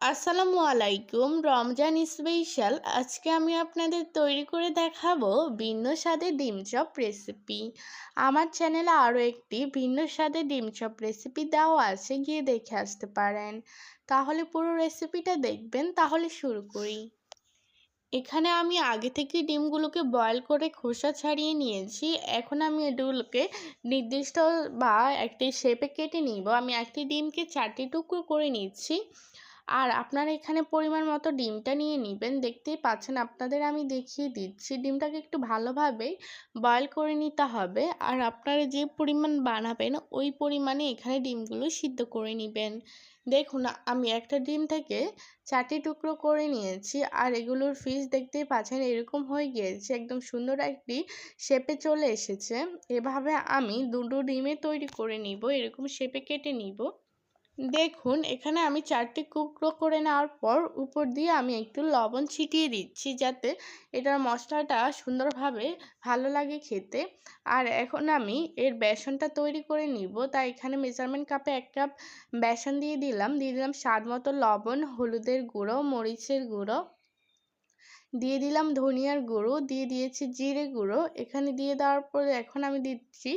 আসসালামু আলাইকুম। রমজান স্পেশাল আজকে আমি আপনাদের তৈরি করে দেখাবো ভিন্ন স্বাদের ডিম চপ রেসিপি আমার চ্যানেলে আরও একটি ভিন্ন স্বাদের ডিম চপ রেসিপি দেওয়া আছে, গিয়ে দেখে আসতে পারেন। তাহলে পুরো রেসিপিটা দেখবেন, তাহলে শুরু করি। এখানে আমি আগে থেকে ডিমগুলোকে বয়েল করে খোসা ছাড়িয়ে নিয়েছি। এখন আমি এগুলোকে নির্দিষ্ট বা একটি শেপে কেটে নিব। আমি একটি ডিমকে চারটি টুকরো করে নিচ্ছি। আর আপনারা এখানে পরিমাণ মতো ডিমটা নিয়ে নেবেন। দেখতেই পাচ্ছেন আপনাদের আমি দেখিয়ে দিচ্ছি। ডিমটাকে একটু ভালোভাবে বয়েল করে নিতে হবে। আর আপনারা যে পরিমাণ বানাবেন, ওই পরিমাণে এখানে ডিমগুলো সিদ্ধ করে নেবেন। দেখুন, আমি একটা ডিম থেকে চারটি টুকরো করে নিয়েছি। আর এগুলোর ফিস দেখতেই পাচ্ছেন, এরকম হয়ে গিয়েছে। একদম সুন্দর একটি শেপে চলে এসেছে। এভাবে আমি দুটো ডিমে তৈরি করে নিব। এরকম শেপে কেটে নিব। দেখুন, এখানে আমি চারটি টুকরো করে নেওয়ার পর উপর দিয়ে আমি একটু লবণ ছিটিয়ে দিচ্ছি যাতে এটার মশলাটা সুন্দরভাবে ভালো লাগে খেতে। আর এখন আমি এর বেসনটা তৈরি করে নিব। তাই এখানে মেজারমেন্ট কাপে এক কাপ বেসন দিয়ে দিলাম। দিয়ে দিলাম স্বাদ মতো লবণ, হলুদের গুঁড়ো, মরিচের গুঁড়ো। দিয়ে দিলাম ধনিয়ার গুঁড়ো। দিয়ে দিয়েছি জিরে গুঁড়ো। এখানে দিয়ে দেওয়ার পরে এখন আমি দিচ্ছি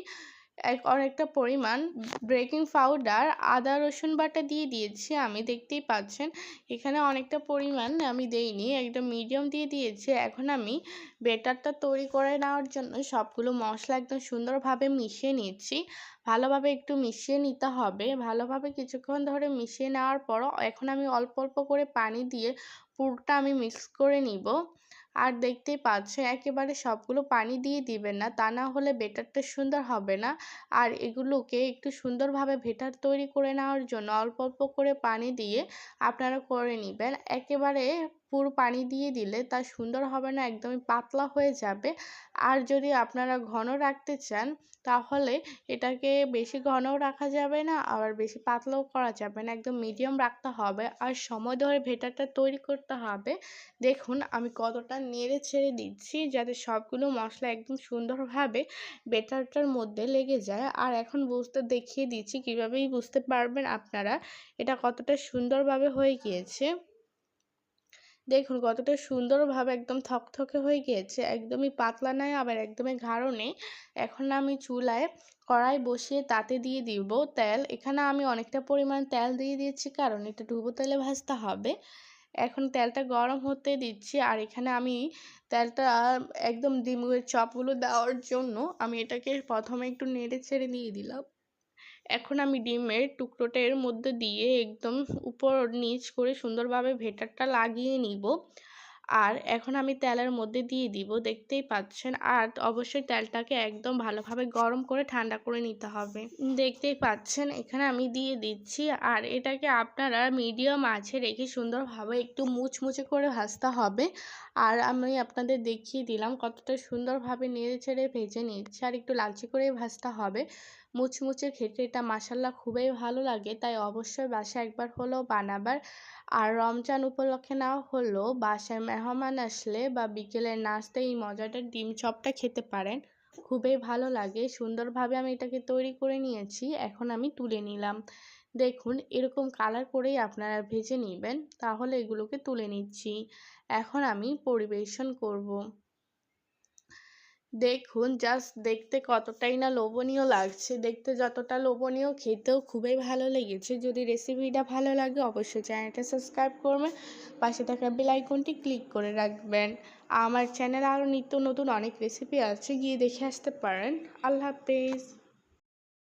অনেকটা পরিমাণ বেকিং পাউডার আদা, রসুন বাটা দিয়ে দিয়েছি, আমি দেখতেই পাচ্ছেন। এখানে অনেকটা পরিমাণ আমি দেইনি, একদম মিডিয়াম দিয়ে দিয়েছি। এখন আমি বেটারটা তৈরি করে নেওয়ার জন্য সবগুলো মশলা একদম সুন্দরভাবে মিশিয়ে নিচ্ছি। ভালোভাবে একটু মিশিয়ে নিতে হবে। ভালোভাবে কিছুক্ষণ ধরে মিশিয়ে নেওয়ার পর এখন আমি অল্প অল্প করে পানি দিয়ে পুরটা আমি মিক্স করে নিব। আর দেখতেই পাচ্ছ, একেবারে সবগুলো পানি দিয়ে দিবেন না। তা না হলে বেটারটা সুন্দর হবে না। আর এগুলোকে একটু সুন্দরভাবে ভেটার তৈরি করে নেওয়ার জন্য অল্প অল্প করে পানি দিয়ে আপনারা করে নেবেন। একেবারে পুরো পানি দিয়ে দিলে তা সুন্দর হবে না, একদমই পাতলা হয়ে যাবে। আর যদি আপনারা ঘন রাখতে চান, তাহলে এটাকে বেশি ঘনও রাখা যাবে না, আবার বেশি পাতলাও করা যাবে না, একদম মিডিয়াম রাখতে হবে। আর সময় ধরে ভেটারটা তৈরি করতে হবে। দেখুন, আমি কতটা নেড়ে ছেড়ে দিচ্ছি যাতে সবগুলো মশলা একদম সুন্দরভাবে বেটারটার মধ্যে লেগে যায়। আর এখন বুঝতে, দেখিয়ে দিচ্ছি কীভাবেই বুঝতে পারবেন আপনারা, এটা কতটা সুন্দরভাবে হয়ে গিয়েছে। দেখুন, কতটা সুন্দরভাবে একদম থকথকে হয়ে গিয়েছে, একদমই পাতলা নয় আবার একদমই গাঢ় নেই। এখন আমি চুলায় কড়াই বসিয়ে তাতে দিয়ে দিব তেল। এখানে আমি অনেকটা পরিমাণ তেল দিয়ে দিয়েছি, কারণ এটা ডুবো তেলে ভাজতে হবে। এখন তেলটা গরম হতে দিচ্ছি, আর এখানে আমি তেলটা একদম ডিমের চপগুলো দেওয়ার জন্য আমি এটাকে প্রথমে একটু নেড়ে ছেড়ে দিয়ে দিলাম। এখন আমি ডিমের টুকরোটা এর মধ্যে দিয়ে একদম উপর নিচ করে সুন্দরভাবে ভেটারটা লাগিয়ে নিব। আর এখন আমি তেলের মধ্যে দিয়ে দিব, দেখতেই পাচ্ছেন। আর অবশ্যই তেলটাকে একদম ভালোভাবে গরম করে ঠান্ডা করে নিতে হবে। দেখতেই পাচ্ছেন, এখানে আমি দিয়ে দিচ্ছি। আর এটাকে আপনারা মিডিয়াম আছে রেখে সুন্দরভাবে একটু মুচমুচে করে ভাজতে হবে। আর আমি আপনাদের দেখিয়ে দিলাম কতটা সুন্দরভাবে নেড়ে ছেড়ে ভেজে নিচ্ছে। আর একটু লালচে করে ভাজতে হবে। মুচমুচে খেতে এটা মাসাল্লা খুবই ভালো লাগে। তাই অবশ্যই বাসায় একবার হলেও বানাবার। আর রমজান উপলক্ষে না হলেও বাসায় মেহমান আসলে বা বিকেলের নাস্তায় এই মজাটার ডিম চপটা খেতে পারেন। খুবই ভালো লাগে। সুন্দরভাবে আমি এটাকে তৈরি করে নিয়েছি। এখন আমি তুলে নিলাম। দেখুন, এরকম কালার করেই আপনারা ভেজে নেবেন। তাহলে এগুলোকে তুলে নিচ্ছি। এখন আমি পরিবেশন করব। দেখুন জাস্ট দেখতে কতটাই না লোভনীয় লাগছে। দেখতে যতটা লোভনীয়, খেতেও খুবই ভালো লেগেছে। যদি রেসিপিটা ভালো লাগে, অবশ্যই চ্যানেলটা সাবস্ক্রাইব করবেন। পাশে থাকা বেল আইকনটি ক্লিক করে রাখবেন। আমার চ্যানেল আরও নিত্য নতুন অনেক রেসিপি আছে, গিয়ে দেখে আসতে পারেন। আল্লাহ হাফেজ।